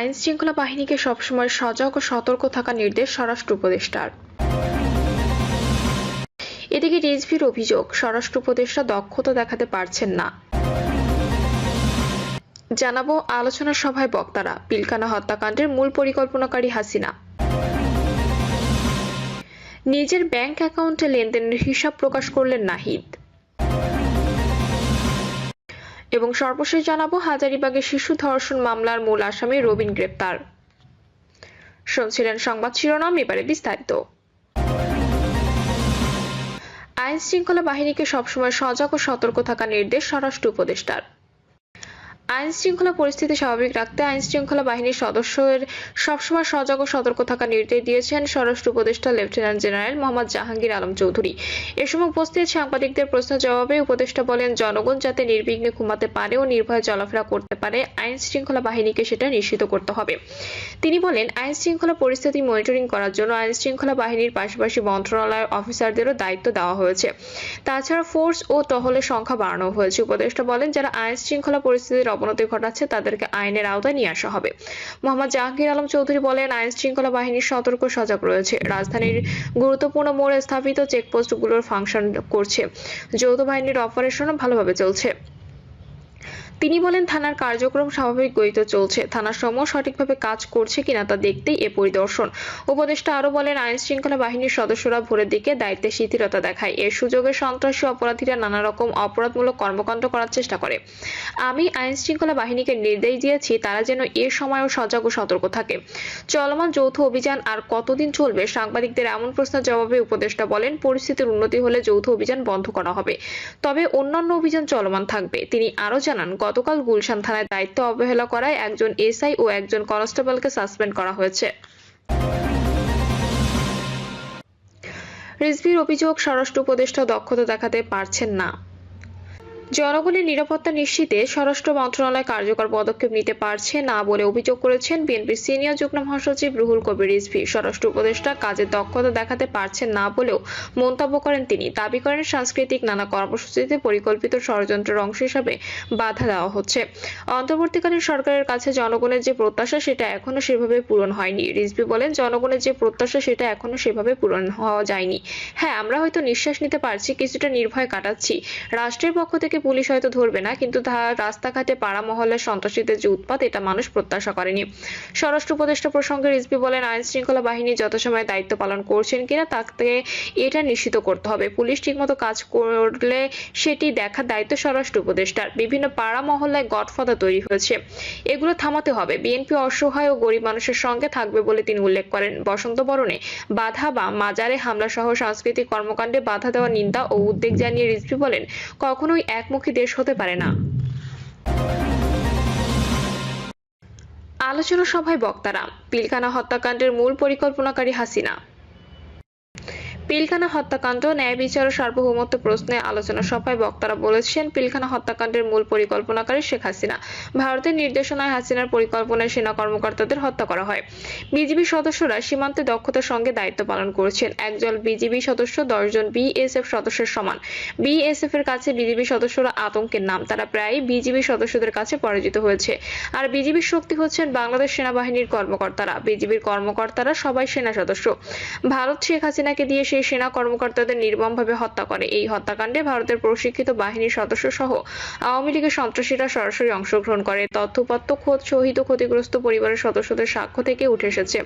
আইন শৃঙ্খলা বাহিনীকে সবসময় সজাগ ও সতর্ক থাকার নির্দেশ স্বরাষ্ট্র উপদেষ্টার। এদিকে রিজভির অভিযোগ, স্বরাষ্ট্র উপদেষ্টা দক্ষতা দেখাতে পারছেন না। জানাব আলোচনা সভায় বক্তারা পিলখানা হত্যাকাণ্ডের মূল পরিকল্পনাকারী হাসিনা। নিজের ব্যাংক অ্যাকাউন্টে লেনদেনের হিসাব প্রকাশ করলেন নাহিদ। এবং সর্বশেষ জানাব, হাজারিবাগের শিশু ধর্ষণ মামলার মূল আসামি রবিন গ্রেপ্তার। শুনছিলেন সংবাদ শিরোনাম, এবারে বিস্তারিত। আইন শৃঙ্খলা বাহিনীকে সবসময় সজাগ ও সতর্ক থাকা নির্দেশ স্বরাষ্ট্র উপদেষ্টার। আইন শৃঙ্খলা পরিস্থিতি স্বাভাবিক রাখতে আইন শৃঙ্খলা বাহিনীর সদস্যের সবসময় সজাগ ও সতর্ক থাকার নির্দেশ দিয়েছেন স্বরাষ্ট্র উপদেষ্টা লেফটেন্যান্ট জেনারেল মোহাম্মদ জাহাঙ্গীর আলম চৌধুরী। এ সময় উপস্থিত সাংবাদিকদের প্রশ্ন জবাবে উপদেষ্টা বলেন, জনগণ যাতে নির্বিঘ্নে ঘুমাতে পারে ও নির্ভয়ে চলাফেরা করতে পারে আইন শৃঙ্খলা বাহিনীকে সেটা নিশ্চিত করতে হবে। তিনি বলেন আইন শৃঙ্খলা পরিস্থিতি মনিটরিং করার জন্য আইন শৃঙ্খলা বাহিনীর পাশাপাশি মন্ত্রণালয়ের অফিসারদেরও দায়িত্ব দেওয়া হয়েছে। তাছাড়া ফোর্স ও টহলের সংখ্যা বাড়ানো হয়েছে। উপদেষ্টা বলেন, যারা আইন শৃঙ্খলা পরিস্থিতির অবনতি ঘটাচ্ছে, তাদেরকে আইনের আওতায় নিয়ে আসা হবে। মোহাম্মদ জাহাঙ্গীর আলম চৌধুরী বলেন, আইন শৃঙ্খলা বাহিনীর সতর্ক সজাগ রয়েছে। রাজধানীর গুরুত্বপূর্ণ মোড়ে স্থাপিত চেকপোস্টগুলোর ফাংশন করছে। যৌথ বাহিনীর অপারেশনও ভালোভাবে চলছে। তিনি বলেন, থানার কার্যক্রম স্বাভাবিক গতিতে চলছে। থানার সমূহ সঠিকভাবে কাজ করছে কিনা তা দেখতেই এ পরিদর্শন। উপদেষ্টা আরও বলেন আইন শৃঙ্খলা বাহিনীর সদস্যরা ভোরের দিকে দায়িত্বে শিথিলতা দেখায়। এর সুযোগে সন্ত্রাসী অপরাধীরা নানা রকম অপরাধমূলক কর্মকাণ্ড করার চেষ্টা করে। আমি আইন শৃঙ্খলা বাহিনীকে নির্দেশ দিয়েছি, তারা যেন এ সময়ও সজাগ ও সতর্ক থাকে। চলমান যৌথ অভিযান আর কতদিন চলবে সাংবাদিকদের এমন প্রশ্নের জবাবে উপদেষ্টা বলেন, পরিস্থিতির উন্নতি হলে যৌথ অভিযান বন্ধ করা হবে। তবে অন্যান্য অভিযান চলমান থাকবে। তিনি আরও জানান গতকাল গুলশান থানায় দায়িত্ব অবহেলা করায় একজন এসআই ও একজন কনস্টেবলকে সাসপেন্ড করা হয়েছে। রিজভির অভিযোগ, স্বরাষ্ট্র উপদেষ্টা দক্ষতা দেখাতে পারছেন না। জনগণের নিরাপত্তা নিশ্চিতে স্বরাষ্ট্র মন্ত্রণালয় কার্যকর পদক্ষেপ নিতে পারছে না বলে অভিযোগ করেছেন বিএনপির সিনিয়র যুগ্ম মহাসচিব রুহুল কবির রিজভি। স্বরাষ্ট্র উপদেষ্টা কাজের দক্ষতা দেখাতে পারছেন না বলেও মন্তব্য করেন তিনি। দাবি করেন, সাংস্কৃতিক নানা কর্মসূচিতে পরিকল্পিত ষড়যন্ত্রের অংশ হিসাবে বাধা দেওয়া হচ্ছে। অন্তর্বর্তীকালীন সরকারের কাছে জনগণের যে প্রত্যাশা, সেটা এখনও সেভাবে পূরণ হয়নি। রিজভি বলেন, জনগণের যে প্রত্যাশা, সেটা এখনও সেভাবে পূরণ হওয়া যায়নি। হ্যাঁ আমরা হয়তো নিঃশ্বাস নিতে পারছি, কিছুটা নির্ভয় কাটাচ্ছি। রাষ্ট্রের পক্ষ থেকে পুলিশ হয়তো ধরবে না, কিন্তু তার রাস্তাঘাটে পাড়া মহল্লার সন্ত্রাসীদের যে উৎপাত, এটা মানুষ প্রত্যাশা করেনি। স্বরাষ্ট্র উপদেষ্টা প্রসঙ্গে রিজভি বলেন আইন শৃঙ্খলা বাহিনী যথাসময়ে দায়িত্ব পালন করছেন কিনা তাকে এটা নিশ্চিত করতে হবে। পুলিশ ঠিকমতো কাজ করলে সেটি দেখার দায়িত্ব স্বরাষ্ট্র উপদেষ্টার। বিভিন্ন পাড়া মহল্লায় গডফাদার তৈরি হয়েছে। এগুলো থামাতে হবে। বিএনপি অসহায় ও গরিব মানুষের সঙ্গে থাকবে বলে তিনি উল্লেখ করেন। বসন্ত বরণে বাধা বা মাজারে হামলা সহ সাংস্কৃতিক কর্মকাণ্ডে বাধা দেওয়ার নিন্দা ও উদ্বেগ জানিয়ে রিজভি বলেন, কখনোই একমুখী দেশ হতে পারে না। আলোচনা সভায় বক্তারা পিলখানা হত্যাকাণ্ডের মূল পরিকল্পনাকারী হাসিনা। পিলখানা হত্যাকাণ্ড, ন্যায় বিচার ও সার্বভৌমত্ব প্রশ্নে আলোচনা সভায় বক্তারা বলেছেন, পিলখানা হত্যাকাণ্ডের মূল পরিকল্পনাকারী শেখ হাসিনা। ভারতের নির্দেশনায় হাসিনার পরিকল্পনায় সেনা কর্মকর্তাদের হত্যা করা হয়। বিজিবি সদস্যরা সীমান্তে দক্ষতার সঙ্গে দায়িত্ব পালন করছেন। একজন বিজিবি সদস্য দশজন বিএসএফ সদস্যের সমান। বিএসএফ এর কাছে বিজিবি সদস্যরা আতঙ্কের নাম। তারা প্রায়ই বিজিবি সদস্যদের কাছে পরাজিত হয়েছে। আর বিজিবির শক্তি হচ্ছেন বাংলাদেশ সেনাবাহিনীর কর্মকর্তারা। বিজিবির কর্মকর্তারা সবাই সেনা সদস্য। ভারত শেখ হাসিনাকে দিয়ে সেই সেনা কর্মকর্তাদের নির্মমভাবে হত্যা করে। এই হত্যাকাণ্ডে ভারতের প্রশিক্ষিত বাহিনীর সদস্য সহ আওয়ামী লীগের সন্ত্রাসীরা সরাসরি অংশগ্রহণ করে। তথ্যপত্র, খোঁজ ও ক্ষতিগ্রস্ত পরিবারের সদস্যদের সাক্ষ্য থেকে উঠে এসেছে।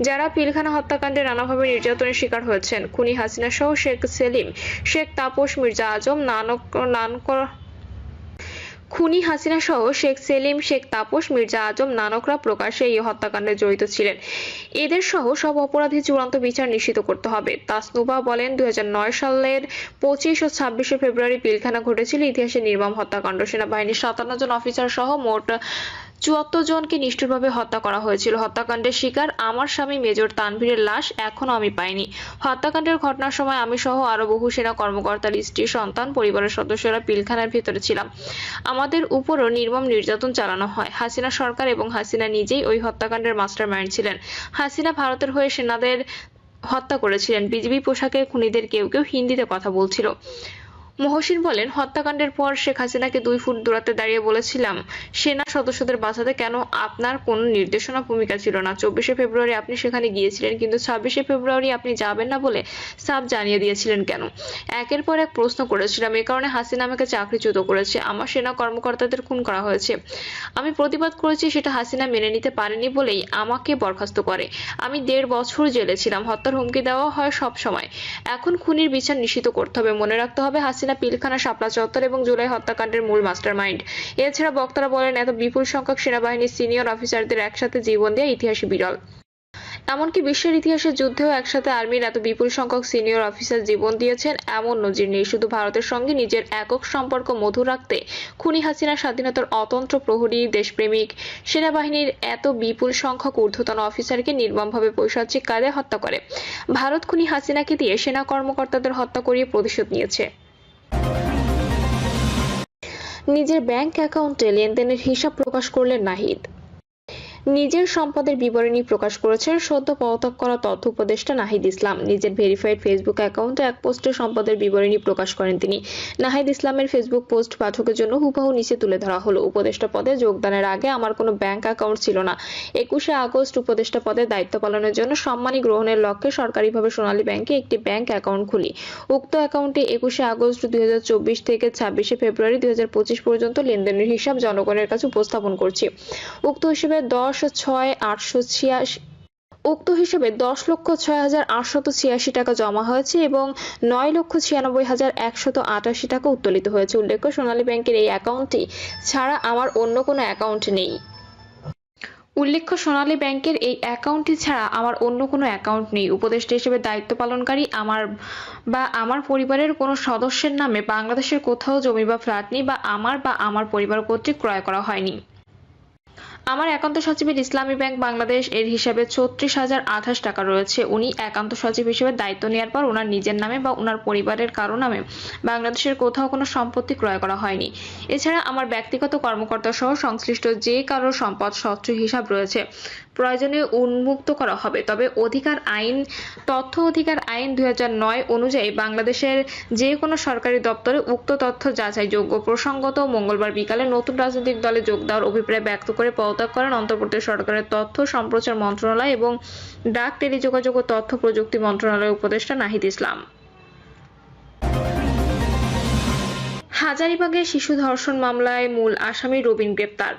যারা পিলখানা হত্যাকাণ্ডে নানাভাবে নির্যাতনের শিকার হয়েছেন, খুনি হাসিনা সহ শেখ সেলিম, শেখ তাপস মির্জা আজম, নানক নানকর খুনি হাসিনা সহ শেখ সেলিম, শেখ তাপস, মির্জা আজম, নানকরা প্রকাশ্যে এই হত্যাকাণ্ডে জড়িত ছিলেন। এদের সহ সব অপরাধী চূড়ান্ত বিচার নিশ্চিত করতে হবে। তাসনুবা বলেন, দুই হাজার নয় সালের পঁচিশ ও ছাব্বিশে ফেব্রুয়ারি পিলখানা ঘটেছিল ইতিহাসে নির্মম হত্যাকাণ্ড। সেনাবাহিনীর সাতান্ন জন অফিসার সহ মোট চুয়াত্তর জনকে নিষ্ঠুরভাবে হত্যা করা হয়েছিল। হত্যাকাণ্ডের শিকার আমার স্বামী মেজর তানভীরের লাশ এখনও আমি পাইনি। হত্যাকাণ্ডের ঘটনার সময় আমি সহ আরও বহু সেনা কর্মকর্তার স্ত্রী, সন্তান, পরিবারের সদস্যরা পিলখানার ভেতরে ছিলাম। আমাদের উপরও নির্মম নির্যাতন চালানো হয়। হাসিনা সরকার এবং হাসিনা নিজেই ওই হত্যাকাণ্ডের মাস্টার মাইন্ড ছিলেন। হাসিনা ভারতের হয়ে সেনাদের হত্যা করেছিলেন। বিজিবি পোশাকের খুনিদের কেউ কেউ হিন্দিতে কথা বলছিল। মহসিন বলেন, হত্যাকাণ্ডের পর শেখ হাসিনাকে দুই ফুট দূরাতে দাঁড়িয়ে বলেছিলাম, সেনা সদস্যদের বাঁচাতে কেন আপনার কোনো নির্দেশনা ভূমিকা ছিল না? চব্বিশে ফেব্রুয়ারি আপনি সেখানে গিয়েছিলেন, কিন্তু ছাব্বিশে ফেব্রুয়ারি আপনি যাবেন না বলে সাফ জানিয়ে দিয়েছিলেন কেন? একের পর এক প্রশ্ন করেছিলাম, এ কারণে হাসিনা আমাকে চাকরিচ্যুত করেছে, আমার সেনা কর্মকর্তাদের খুন করা হয়েছে। আমি প্রতিবাদ করেছি, সেটা হাসিনা মেনে নিতে পারেনি বলেই আমাকে বরখাস্ত করে। আমি দেড় বছর জেলে ছিলাম, হত্যার হুমকি দেওয়া হয় সব সময়। এখন খুনির বিচার নিশ্চিত করতে হবে, মনে রাখতে হবে হাসিনা পিলখানা, শাপলা চত্বর এবং জুলাই হত্যাকাণ্ডের মূল মাস্টারমাইন্ড। এছাড়া বক্তারা বলেন, এত বিপুল সংখ্যক সেনাবাহিনীর সিনিয়র অফিসারদের একসাথে জীবন দেওয়া ইতিহাসে বিরল। এমনকি বিশ্বের ইতিহাসে যুদ্ধেও একসাথে আর্মির এত বিপুল সংখ্যক সিনিয়র অফিসার জীবন দিয়েছেন এমন নজির নেই। শুধু ভারতের সঙ্গে নিজের একক সম্পর্ক মধুর রাখতে খুনি হাসিনা স্বাধীনতার অতন্ত্র প্রহরী দেশপ্রেমিক সেনাবাহিনীর এত বিপুল সংখ্যক ঊর্ধ্বতন অফিসারকে নির্মমভাবে পৈশাচিক কায়দায় হত্যা করে। ভারত খুনি হাসিনাকে দিয়ে সেনা কর্মকর্তাদের হত্যা করিয়ে প্রতিশোধ নিয়েছে। নিজের ব্যাংক অ্যাকাউন্টে লেনদেনের হিসাব প্রকাশ করলেন নাহিদ। নিজের সম্পদের বিবরণী প্রকাশ করেছেন সদ্য পদত্যাগ করা তথ্য উপদেষ্টা নাহিদ ইসলাম। নিজের ভেরিফাইড ফেসবুক অ্যাকাউন্টে এক পোস্টে সম্পদের বিবরণী প্রকাশ করেন তিনি। নাহিদ ইসলামের ফেসবুক পোস্ট পাঠকের জন্য হুবহু নিচে তুলে ধরা হলো। উপদেষ্টা পদে যোগদানের আগে আমার কোনো ব্যাংক অ্যাকাউন্ট ছিল না। একুশে আগস্ট উপদেষ্টা পদে দায়িত্ব পালনের জন্য সম্মানী গ্রহণের লক্ষ্যে সরকারিভাবে সোনালী ব্যাংকে একটি ব্যাংক অ্যাকাউন্ট খুলি। উক্ত অ্যাকাউন্টে একুশে আগস্ট দুই হাজার চব্বিশ থেকে ছাব্বিশে ফেব্রুয়ারি দু হাজার পঁচিশ পর্যন্ত লেনদেনের হিসাব জনগণের কাছে উপস্থাপন করছি। উক্ত হিসেবে দশ ছয়, আটশো ছিয়াশি উক্ত হিসেবে দশ লক্ষ ছয় হাজার আটশত ছিয়াশি টাকা জমা হয়েছে এবং নয় লক্ষ ছিয়ানব্বই হাজার একশত আটাশি টাকা উত্তোলিত হয়েছে। উল্লেখ্য, সোনালী ব্যাংকের এই অ্যাকাউন্টটি ছাড়া আমার অন্য কোনো অ্যাকাউন্ট নেই। উল্লেখ্য, সোনালী ব্যাংকের এই অ্যাকাউন্টটি ছাড়া আমার অন্য কোনো অ্যাকাউন্ট নেই। উপদেষ্টা হিসেবে দায়িত্ব পালনকারী আমার বা আমার পরিবারের কোনো সদস্যের নামে বাংলাদেশের কোথাও জমি বা ফ্ল্যাট নেই বা আমার বা আমার পরিবার কর্তৃক ক্রয় করা হয়নি। আমার একান্ত সচিবের ইসলামী ব্যাংক বাংলাদেশ এর হিসাবে ছত্রিশ হাজার আঠাশ টাকা রয়েছে। উনি একান্ত সচিব হিসেবে দায়িত্ব নেওয়ার পর ওনার নিজের নামে বা ওনার পরিবারের কারও নামে বাংলাদেশের কোথাও কোনো সম্পত্তি ক্রয় করা হয়নি। এছাড়া আমার ব্যক্তিগত কর্মকর্তা সহ সংশ্লিষ্ট যে কারোর সম্পদ স্বচ্ছ হিসাব রয়েছে। প্রয়োজনে উন্মুক্ত করা হবে। তবে অধিকার আইন, তথ্য অধিকার আইন দুই হাজার নয় অনুযায়ী বাংলাদেশের যে কোনো সরকারি দপ্তরে উক্ত তথ্য যাচাইযোগ্য। প্রসঙ্গত মঙ্গলবার বিকালে নতুন রাজনৈতিক দলে যোগ দেওয়ার অভিপ্রায় ব্যক্ত করে পদত্যাগ করেন অন্তর্বর্তী সরকারের তথ্য সম্প্রচার মন্ত্রণালয় এবং ডাক টেলিযোগাযোগ ও তথ্য প্রযুক্তি মন্ত্রণালয়ের উপদেষ্টা নাহিদ ইসলাম। হাজারিবাগের শিশু ধর্ষণ মামলায় মূল আসামি রবিন গ্রেপ্তার।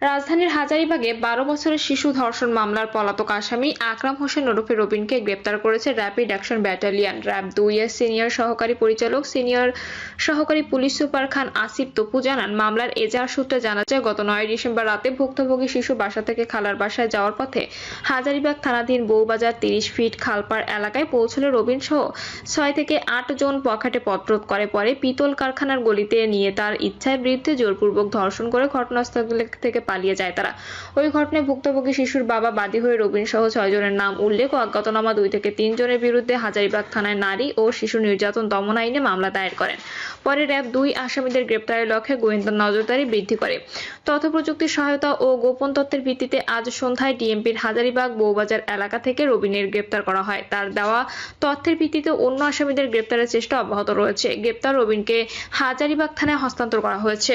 রাজধানীর হাজারিবাগে বারো বছরের শিশু ধর্ষণ মামলার পলাতক আসামি আকরাম হোসেন ওরফে রবিনকে গ্রেপ্তার করেছে র্যাপিড অ্যাকশন ব্যাটালিয়ন। র্যাব দুই এর সিনিয়র সহকারী পরিচালক সিনিয়র সহকারী পুলিশ সুপার খান আসিফ তপু জানান, মামলার এজাহার সূত্রে জানা যায়, গত নয় ডিসেম্বর রাতে ভুক্তভোগী শিশু বাসা থেকে খালার বাসায় যাওয়ার পথে হাজারিবাগ থানাধীন বউবাজার তিরিশ ফিট খালপাড় এলাকায় পৌঁছলে রবিন সহ ছয় থেকে আট জন পকেটে পথরোধ করে। পরে পিতল কারখানার গলিতে নিয়ে তার ইচ্ছায় বিরুদ্ধে জোরপূর্বক ধর্ষণ করে ঘটনাস্থল থেকে পালিয়ে যায় তারা। ওই ঘটনায় ভুক্তভোগী শিশুর বাবা বাদী হয়ে রবিন সহ ছয়জনের নাম উল্লেখ ও অজ্ঞাতনামা দুই থেকে তিন জনের বিরুদ্ধে হাজারিবাগ থানায় নারী ও শিশু নির্যাতন দমন আইনে মামলা দায়ের করেন। পরে র্যাব দুই আসামিদের গ্রেপ্তারের লক্ষ্যে গোয়েন্দা নজরদারি বৃদ্ধি করে। তথ্য প্রযুক্তির সহায়তা ও গোপন তথ্যের ভিত্তিতে আজ সন্ধ্যায় ডিএমপির হাজারিবাগ বউবাজার এলাকা থেকে রবিনের গ্রেপ্তার করা হয়। তার দেওয়া তথ্যের ভিত্তিতে অন্য আসামিদের গ্রেপ্তারের চেষ্টা অব্যাহত রয়েছে। গ্রেপ্তার রবিনকে হাজারিবাগ থানায় হস্তান্তর করা হয়েছে।